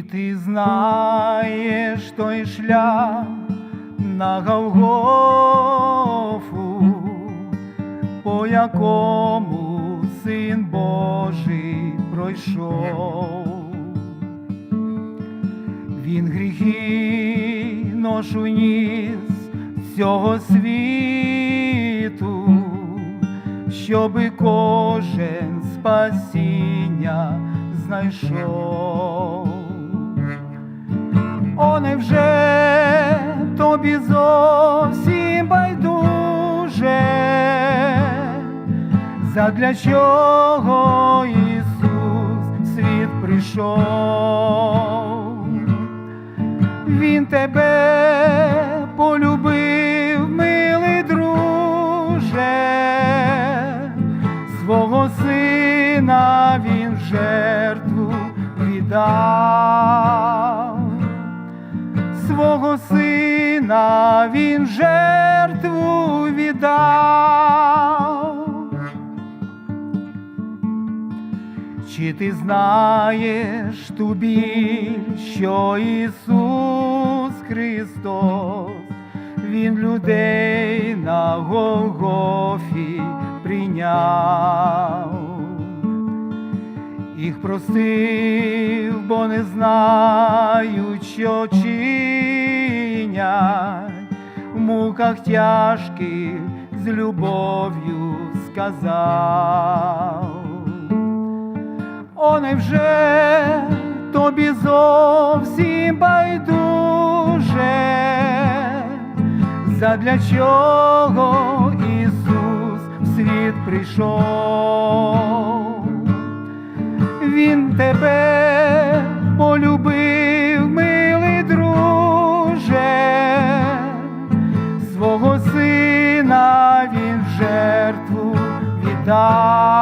І ти знаєш той шлях на Голгофу, по якому Син Божий пройшов. Він гріхи ношу ніс цього світу, щоби кожен спасіння знайшов. О, невже тобі зовсім байдуже, задля чого Ісус світ прийшов? Він тебе полюбив, милий друже, свого сина він жертву віддав, свого сина він жертву віддав. Чи ти знаєш ту біль, що Ісус Христос, Він людей на Голгофі прийняв, їх простив, бо не чинять, в муках тяжких з любов'ю сказав. О, невже тобі зовсім байдуже, задля чого Ісус в світ прийшов? Він тебе полюбив, жертву віддав.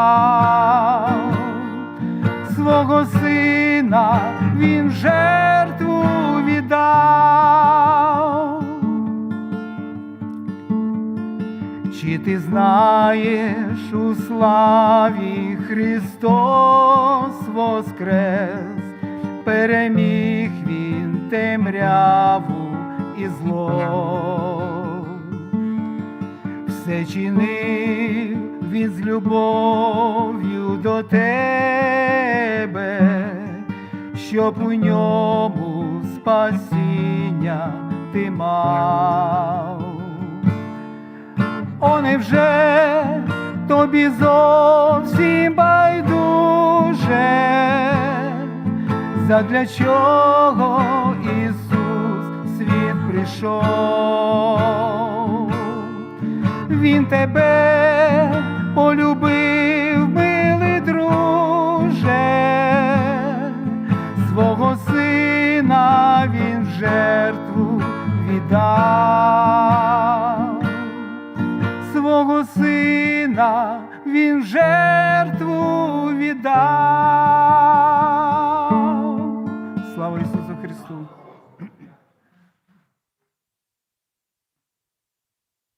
Свого сина він жертву віддав. Чи ти знаєш у славі Христос воскрес, переміг він темряву і зло все чинив він з любов'ю до тебе, щоб у ньому спасіння ти мав. О, невже тобі зовсім байдуже, задля чого Ісус світ прийшов? він тебе полюбив, милий друже, свого сина він жертву віддав, свого сина він жертву віддав. Слава Ісусу Христу!